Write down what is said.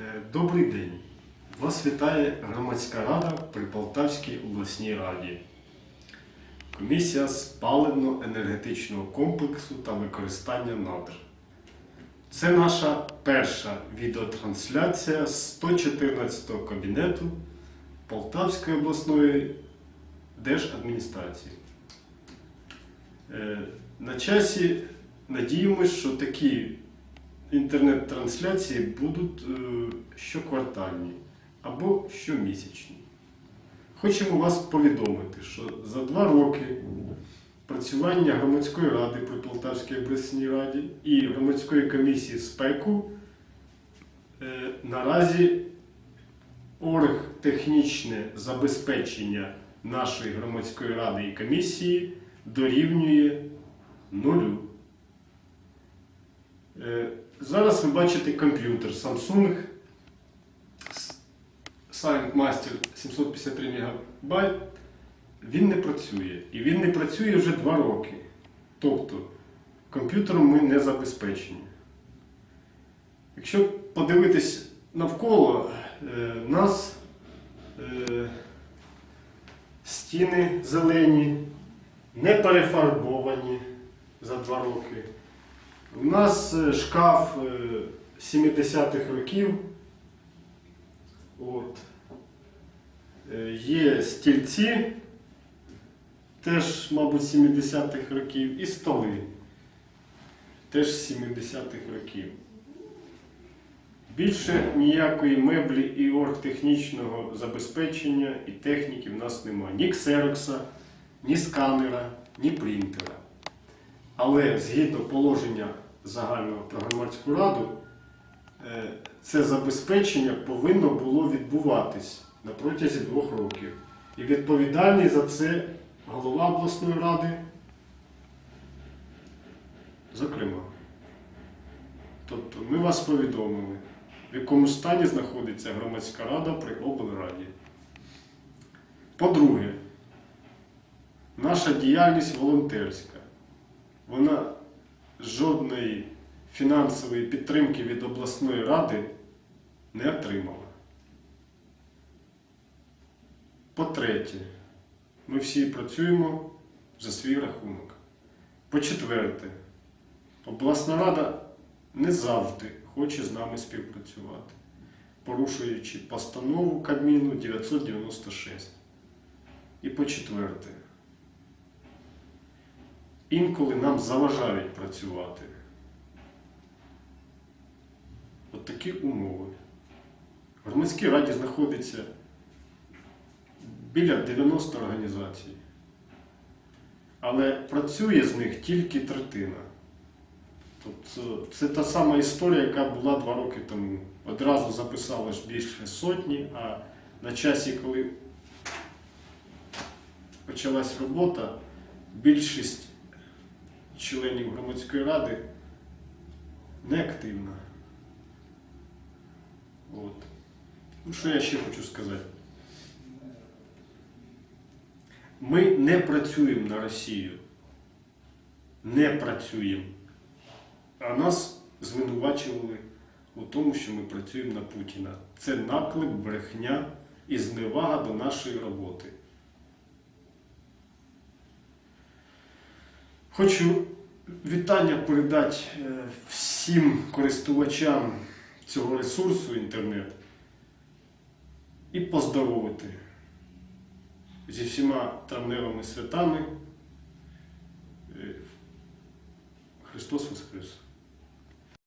Е, Добрий день. Вас вітає громадська рада при Полтавській обласній раді. Комісія з паливно-енергетичного комплексу та використання надр. Це наша перша відеотрансляція з 114-го кабінету Полтавської обласної держадміністрації. Е, На часі надіємось, що такі інтернет-трансляції будуть е, щоквартальні або щомісячні. Хочемо вас повідомити, що за два роки працювання громадської ради при Полтавській обласній раді і громадської комісії спеку е, наразі оргтехнічне забезпечення нашої громадської ради і комісії дорівнює нулю. Е, Зараз ви бачите комп'ютер Samsung Silent Master 753 МБ. Він не працює. І він не працює вже два роки. Тобто комп'ютером ми не забезпечені. Якщо подивитись навколо е, нас е, стіни зелені, не перефарбовані за два роки. У нас е, шкаф е, 70-х років. От. Е, Є стільці, теж, мабуть, 70-х років, і столи, теж 70-х років. Більше ніякої меблі і оргтехнічного забезпечення і техніки в нас немає. Ні ксерокса, ні сканера, ні принтера. Але згідно положення загального про громадську раду, е, це забезпечення повинно було відбуватись на протязі двох років. І відповідальний за це голова обласної ради, зокрема. Тобто ми вас повідомили, в якому стані знаходиться громадська рада при облраді. По-друге, наша діяльність волонтерська. Вона жодної фінансової підтримки від обласної ради не отримала. По-третє, ми всі працюємо за свій рахунок. По-четверте, обласна рада не завжди хоче з нами співпрацювати, порушуючи постанову Кабміну 996. І по-четверте, інколи нам заважають працювати. От такі умови. В громадській раді знаходиться біля 90 організацій. Але працює з них тільки третина. Тобто це та сама історія, яка була два роки тому. Одразу записали більше сотні, а на часі, коли почалась робота, більшість членів громадської ради неактивна. От. Ну, що я ще хочу сказати? Ми не працюємо на Росію. Не працюємо. А нас звинувачували у тому, що ми працюємо на Путіна. Це наклеп, брехня і зневага до нашої роботи. Хочу вітання передати е, всім користувачам цього ресурсу інтернет і поздоровити зі всіма травневими святами. Е, Христос Воскрес!